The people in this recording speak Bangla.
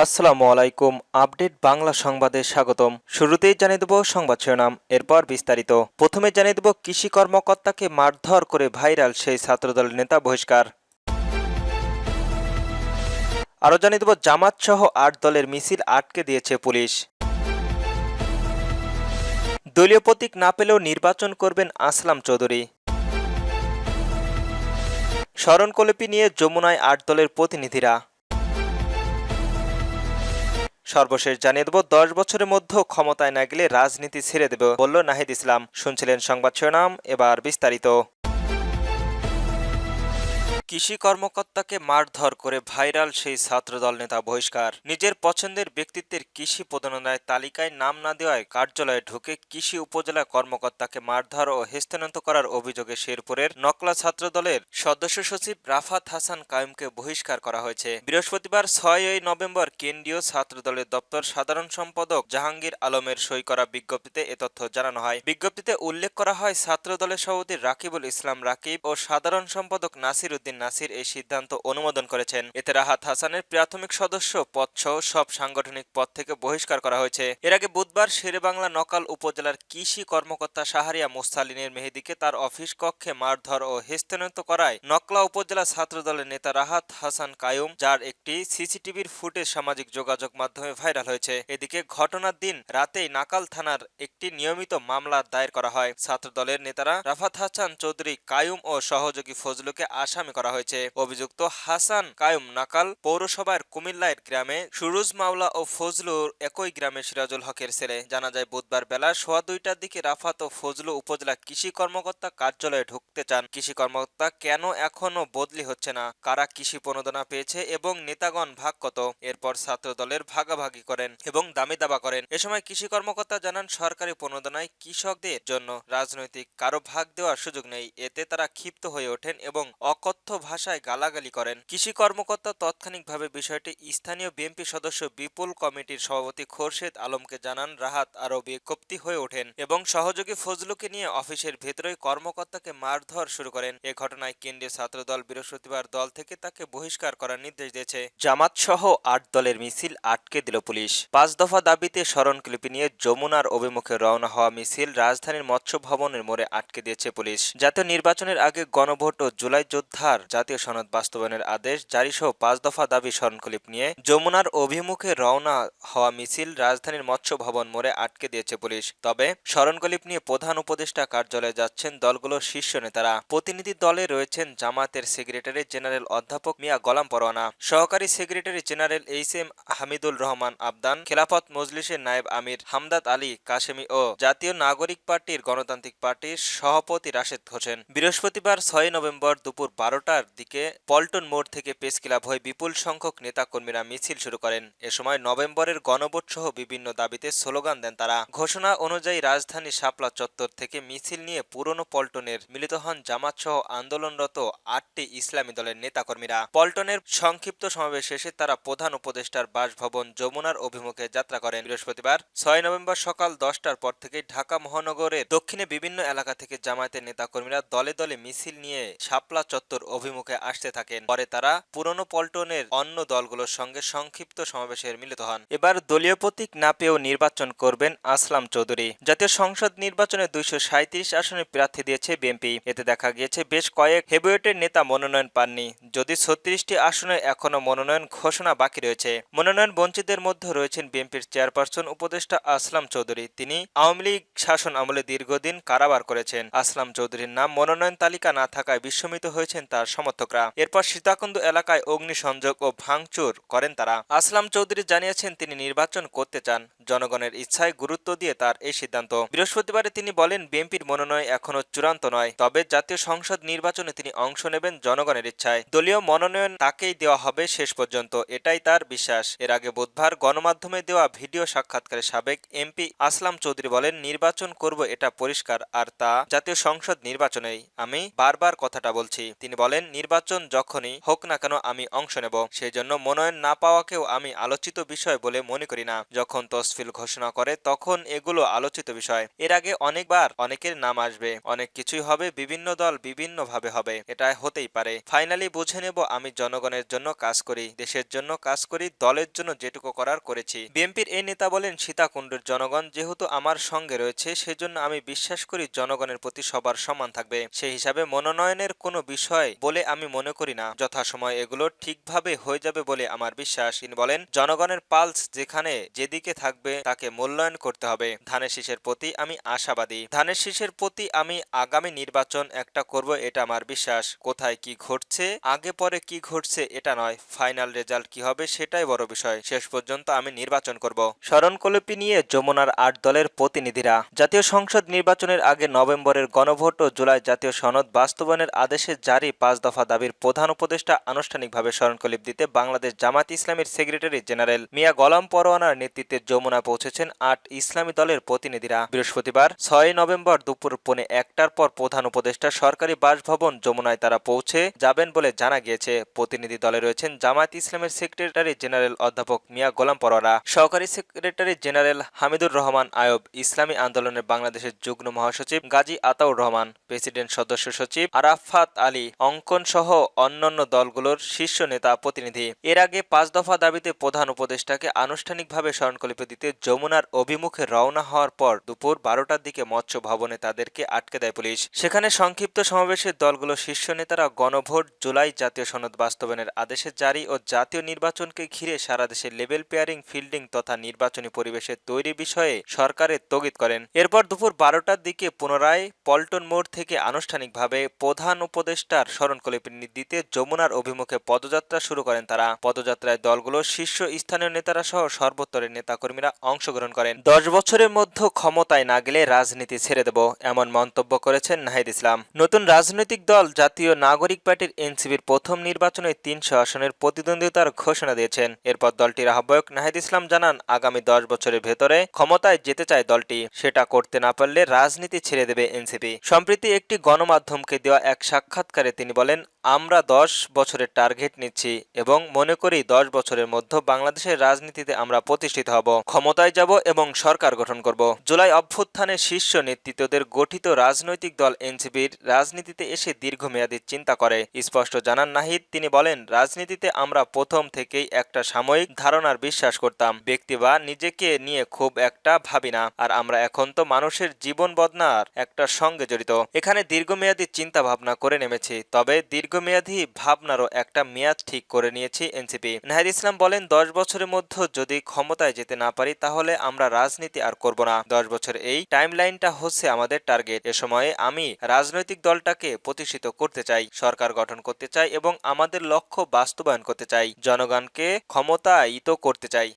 আসসালামু আলাইকুম, আপডেট বাংলা সংবাদে স্বাগতম। শুরুতেই জানিয়ে দেব সংবাদ শিরোনাম, এরপর বিস্তারিত। প্রথমে জানিয়ে দেব কৃষি কর্মকর্তাকে মারধর করে ভাইরাল সেই ছাত্রদলের নেতা বহিষ্কার। আরও জানিয়ে দেব জামাত সহ আট দলের মিছিল আটকে দিয়েছে পুলিশ। দলীয় প্রতীক না পেলেও নির্বাচন করবেন আসলাম চৌধুরী। স্মরণকলিপি নিয়ে যমুনায় আট দলের প্রতিনিধিরা। সর্বশেষ জানিয়ে দেব, দশ বছরের মধ্যে ক্ষমতায় না গেলে রাজনীতি ছেড়ে দেবে বলল নাহিদ ইসলাম। শুনছিলেন সংবাদ শিরোনাম, এবার বিস্তারিত। কৃষি কর্মকর্তাকে মারধর করে ভাইরাল সেই ছাত্রদল নেতা বহিষ্কার। নিজের পছন্দের ব্যক্তিত্বের কৃষি প্রধানায় তালিকায় নাম না দেওয়ায় কার্যালয়ে ঢুকে কৃষি উপজেলা কর্মকর্তাকে মারধর ও হেস্তান্তর করার অভিযোগে শেরপুরের নকলা ছাত্রদলের সদস্য সচিব রাফাত হাসান কায়ুমকে বহিষ্কার করা হয়েছে। বৃহস্পতিবার ছয়ই নভেম্বর কেন্দ্রীয় ছাত্রদলের দপ্তর সাধারণ সম্পাদক জাহাঙ্গীর আলমের সই করা বিজ্ঞপ্তিতে এ তথ্য জানানো হয়। বিজ্ঞপ্তিতে উল্লেখ করা হয়, ছাত্রদলের সভাপতি রাকিবুল ইসলাম রাকিব ও সাধারণ সম্পাদক নাসির উদ্দিন নাসির এই সিদ্ধান্ত অনুমোদন করেছেন। এতে রাহাত হাসানের প্রাথমিক সদস্য পদসহ সব সাংগঠনিক পদ থেকে বহিষ্কার করা হয়েছে। এর আগে বুধবার শেরেবাংলা নকাল উপজেলার কৃষি কর্মকর্তা সাহারিয়া মোস্তালিনের মেহেদিকে তার অফিস কক্ষে মারধর ও হেস্তান্তরিত করায় নকলা উপজেলা ছাত্রদলের নেতা রাহাত হাসান কায়ুম, যার একটি সিসিটিভির ফুটেজ সামাজিক যোগাযোগ মাধ্যমে ভাইরাল হয়েছে। এদিকে ঘটনার দিন রাতেই নাকাল থানার একটি নিয়মিত মামলা দায়ের করা হয়। ছাত্রদলের নেতারা রাফাত হাসান চৌধুরী কায়ুম ও সহযোগী ফজলুকে আসামি করা হয়েছে। অভিযুক্ত হাসান কায়ুম নাকাল পৌরসভার কুমিল্লার গ্রামে সুরুজ মাওলা ও ফজলু একই গ্রামে সিরাজুল হকের ছেলে। জানা যায়, বুধবার বেলা সোয়া দুইটার দিকে রাফাত ও ফজলু উপজেলা কৃষি কর্মকর্তা কার্যালয়ে ঢুকতে চান। কৃষি কর্মকর্তা কেন এখনও বদলি হচ্ছে না? কারা কৃষি প্রণোদনা পেয়েছে এবং নেতাগণ ভাগ কত? এরপর ছাত্র দলের ভাগাভাগি করেন এবং দামি দাবা করেন। এ সময় কৃষি কর্মকর্তা জানান, সরকারি প্রণোদনায় কৃষকদের জন্য রাজনৈতিক কারও ভাগ দেওয়ার সুযোগ নেই। এতে তারা ক্ষিপ্ত হয়ে ওঠেন এবং অকথ্য ভাষায় গালাগালি করেন। কৃষি কর্মকর্তা তাৎক্ষণিকভাবে বিষয়টি স্থানীয় বিএনপি সদস্য বিপুল কমিটির সভাপতি খোরশেদ আলমকে জানান, রাহাত আরও বিক্ষুব্ধি হয়ে ওঠেন এবং সহযোগী ফজলুকে নিয়ে অফিসের ভেতরেই কর্মকর্তাকে মারধর শুরু করেন। এ ঘটনায় কেন্দ্রীয় ছাত্রদল বৃহস্পতিবার দল থেকে তাকে বহিষ্কার করার নির্দেশ দিয়েছে। জামাত সহ আট দলের মিছিল আটকে দিল পুলিশ। পাঁচ দফা দাবিতে স্মরণলিপি নিয়ে যমুনার অভিমুখে রওনা হওয়া মিছিল রাজধানীর মৎস্য ভবনের মোড়ে আটকে দিয়েছে পুলিশ। জাতীয় নির্বাচনের আগে গণভোট ও জুলাই যোদ্ধার জাতীয় সনদ বাস্তবায়নের আদেশ জারি সহ পাঁচ দফা দাবি স্মরণকলিপ নিয়ে যমুনার অভিমুখে রওনা হওয়া মিছিল রাজধানীর মৎস্য ভবন মোড়ে আটকে দিয়েছে পুলিশ। তবে স্মরণকলিপ নিয়ে প্রধান উপদেষ্টা কার্যালয়ে যাচ্ছেন দলগুলোর শীর্ষ নেতারা। প্রতিনিধি দলে রয়েছেন জামাতের সেক্রেটারি জেনারেল অধ্যাপক মিয়া গলাম পরোয়ানা, সহকারী secretary general H M Hamidul Rahman Abdan, Khelafat মজলিসের নায়েব আমির হামদাদ আলী কাশেমি ও জাতীয় নাগরিক পার্টির গণতান্ত্রিক পার্টির সভাপতি রাশেদ হোসেন। বৃহস্পতিবার ছয় নভেম্বর দুপুর বারোটার দিকে পল্টন মোড় থেকে প্রেস ক্লাব হয়ে বিপুল সংখ্যক নেতাকর্মীরা মিছিল শুরু করেন। এ সময় নভেম্বরের গণভোট সহ বিভিন্ন দাবিতে স্লোগান দেন তারা। ঘোষণা অনুযায়ী রাজধানী শাপলা চত্বর থেকে মিছিল নিয়ে পুরনো পল্টনের মিলিত হন জামাত সহ আন্দোলনরত আটটি ইসলামী দলের নেতাকর্মীরা। পল্টনের সংক্ষিপ্ত সমাবেশ শেষে তারা প্রধান উপদেষ্টার বাসভবন যমুনার অভিমুখে যাত্রা করেন। বৃহস্পতিবার, ছয় নভেম্বর সকাল দশটার পর থেকে ঢাকা মহানগরের দক্ষিণে বিভিন্ন এলাকা থেকে জামায়াতের নেতাকর্মীরা দলে দলে মিছিল নিয়ে শাপলা চত্বর অভিমুখে আসতে থাকেন। পরে তারা পুরনো পল্টনের অন্য দলগুলোর সঙ্গে সংক্ষিপ্ত সমাবেশের মিলিত হন। এবার দলীয় প্রতীক না পেয়েও নির্বাচন করবেন আসলাম চৌধুরী। জাতীয় সংসদ নির্বাচনে দুইশো সাঁত্রিশ আসনে প্রার্থী দিয়েছে বিএনপি। এতে দেখা গিয়েছে বেশ কয়েক হেভিওয়েটের নেতা মনোনয়ন পাননি। যদি ছত্রিশটি আসনে এখনও মনোনয়ন ঘোষণা বাকি রয়েছে, মনোনয়ন বঞ্চিতদের মধ্যে রয়েছেন বিএনপির চেয়ারপারসন উপদেষ্টা আসলাম চৌধুরী। তিনি আওয়ামী লীগ শাসন আমলে দীর্ঘদিন কারাবার করেছেন। আসলাম চৌধুরীর নাম মনোনয়ন তালিকা না থাকায় বিস্মিত হয়েছেন তার সমর্থকরা। এরপর সীতাকুণ্ড এলাকায় অগ্নিসংযোগ ও ভাঙচুর করেন তারা। আসলাম চৌধুরী জানিয়েছেন, তিনি নির্বাচন করতে চান। জনগণের ইচ্ছায় গুরুত্ব দিয়ে তার এই সিদ্ধান্ত। বৃহস্পতিবারে তিনি বলেন, বিএনপির মনোনয়ন এখনও চূড়ান্ত নয়। তবে জাতীয় সংসদ নির্বাচনে তিনি অংশ নেবেন জনগণের ইচ্ছায়। দলীয় মনোনয়ন তাকেই দেওয়া হবে শেষ পর্যন্ত, এটাই তার বিশ্বাস। এর আগে বুধবার গণমাধ্যমে দেওয়া ভিডিও সাক্ষাৎকারে সাবেক এমপি আসলাম চৌধুরী বলেন, নির্বাচন করব এটা পরিষ্কার, আর তা জাতীয় সংসদ নির্বাচনেই। আমি বারবার কথাটা বলছি। তিনি বলেন বলেন, নির্বাচন যখনই হোক না কেন আমি অংশ নেব। সেই জন্য মনোনয়ন না পাওয়াকেও আমি আলোচিত বিষয় বলে মনে করি না। যখন তসফিল ঘোষণা করে, তখন এগুলো আলোচিত বিষয়। এর আগে অনেকবার অনেকের নাম আসবে। অনেক কিছুই হবে, বিভিন্ন দল বিভিন্ন ভাবে হবে। এটা হতেই পারে। ফাইনালি বুঝে নেব আমি জনগণের জন্য কাজ করি, দেশের জন্য কাজ করি, দলের জন্য যেটুকু করার করেছি। বিএনপির এই নেতা বলেন, সীতাকুণ্ডের জনগণ যেহেতু আমার সঙ্গে রয়েছে, সেজন্য আমি বিশ্বাস করি জনগণের প্রতি সবার সম্মান থাকবে। সেই হিসাবে মনোনয়নের কোনো বিষয় বলে আমি মনে করি না। যথাসময় এগুলো ঠিকভাবে হয়ে যাবে বলে আমার বিশ্বাস। তিনি বলেন, জনগণের পালস যেখানে যেদিকে থাকবে তাকে মূল্যায়ন করতে হবে। ধানের শীষের প্রতি আমি আশাবাদী। ধানের শীষের প্রতি আমি আগামী নির্বাচন একটা করব এটা আমার বিশ্বাস। কোথায় কি ঘটছে, আগে পরে কি ঘটছে এটা নয়। ফাইনাল রেজাল্ট কি হবে সেটাই বড় বিষয়। শেষ পর্যন্ত আমি নির্বাচন করব। স্মরণকলিপি নিয়ে যমুনার আট দলের প্রতিনিধিরা। জাতীয় সংসদ নির্বাচনের আগে নভেম্বরের গণভোট ও জুলাই জাতীয় সনদ বাস্তবায়নের আদেশে জারি পাঁচ দফা দাবির প্রধান উপদেষ্টা আনুষ্ঠানিকভাবে স্মরণকলিপ দিতে বাংলাদেশ জামাত ইসলামের সেক্রেটারি জেনারেল মিয়া গলাম পরোয়ানার নেতৃত্বে যমুনা পৌঁছেছেন আট ইসলামী দলের প্রতিনিধিরা। বৃহস্পতিবার ছয় নভেম্বর দুপুর পৌনে একটার পর প্রধান উপদেষ্টা সরকারি বাসভবন যমুনায় তারা পৌঁছে যাবেন বলে জানা গিয়েছে। প্রতিনিধি দলে রয়েছেন জামায়াত ইসলামের সেক্রেটারি জেনারেল অধ্যাপক মিয়া গোলাম পরোয়ারা সহকারী সেক্রেটারি জেনারেল হামিদুর রহমান আয়ব ইসলামী আন্দোলনের বাংলাদেশের যুগ্ম মহাসচিব গাজী আতাউর রহমান, প্রেসিডেন্ট সদস্য সচিব আরাফাত আলী অঙ্কন সহ অন্যান্য দলগুলোর শীর্ষ নেতা প্রতিনিধি। এর আগে পাঁচ দফা দাবিতে প্রধান উপদেষ্টাকে আনুষ্ঠানিকভাবে স্মরণকলিপি দিতে যমুনার অভিমুখে রওনা হওয়ার পর দুপুর বারোটার দিকে মৎস্য ভবনে তাদেরকে আটকে দেয় পুলিশ। সেখানে সংক্ষিপ্ত সমাবেশে দলগুলোর শীর্ষ নেতারা গণভোট, জুলাই জাতীয় সনদ বাস্তবায়নের আদেশে জারি ও জাতীয় নির্বাচনকে ঘিরে সারা দেশে লেভেল পেয়ারিং, ফিল্ডিং তথা নির্বাচনী পরিবেশের তৈরি বিষয়ে সরকারের স্থগিত করেন। এরপর দুপুর বারোটার দিকে পুনরায় পল্টন মোড় থেকে আনুষ্ঠানিকভাবে প্রধান উপদেষ্টার স্মরণকলিপি দিতে যমুনার অভিমুখে পদযাত্রা শুরু করেন তারা। পদযাত্রায় দলগুলোর শীর্ষ স্থানীয় নেতারা সহ সর্বস্তরের নেতাকর্মীরা অংশগ্রহণ করেন। দশ বছরের মধ্যে ক্ষমতায় না গেলে রাজনীতি ছেড়ে দেব, এমন মন্তব্য করেছেন নাহিদ ইসলাম। নতুন রাজনৈতিক দল জাতীয় নাগরিক পার্টির এনসিবির প্রথম নির্বাচনে তিনশো আসনের প্রতিদ্বন্দ্বিতার ঘোষণা দিয়েছেন। এরপর দলটির আহ্বায়ক নাহিদ ইসলাম জানান, আগামী দশ বছরের ভেতরে ক্ষমতায় যেতে চায় দলটি। সেটা করতে না পারলে রাজনীতি ছেড়ে দেবে এনসিপি। সম্প্রতি একটি গণমাধ্যমকে দেওয়া এক সাক্ষাৎকারে তিনি বলেন, আমরা দশ বছরের টার্গেট নিচ্ছি এবং মনে করি দশ বছরের মধ্যে বাংলাদেশের রাজনীতিতে আমরা প্রতিষ্ঠিত হব, ক্ষমতায় যাব এবং সরকার গঠন করব। জুলাই অভ্যুত্থানের শীর্ষ নেতৃত্বদের গঠিত রাজনৈতিক দল এনসিপির রাজনীতিতে এসে দীর্ঘমেয়াদী চিন্তা করে। স্পষ্ট জানান নাহিদ, তিনি বলেন, রাজনীতিতে আমরা প্রথম থেকেই একটা সাময়িক ধারণার বিশ্বাস করতাম। ব্যক্তি বা নিজেকে নিয়ে খুব একটা ভাবি না, আর আমরা এখন তো মানুষের জীবন বদনার একটা সঙ্গে জড়িত। এখানে দীর্ঘমেয়াদী চিন্তা ভাবনা করে নেমেছি তবে দীর্ঘমেয়াদী ভাবনারও একটা মেয়াদ ঠিক করে নিয়েছি এনসিপি। নাহিদ ইসলাম বলেন, দশ বছরের মধ্যে যদি ক্ষমতায় যেতে না পারি, তাহলে আমরা রাজনীতি আর করব না। দশ বছর এই টাইমলাইনটা হচ্ছে আমাদের টার্গেট। এ সময়ে আমি রাজনৈতিক দলটাকে প্রতিষ্ঠিত করতে চাই, সরকার গঠন করতে চাই এবং আমাদের লক্ষ্য বাস্তবায়ন করতে চাই। জনগণকে ক্ষমতায়িত করতে চাই।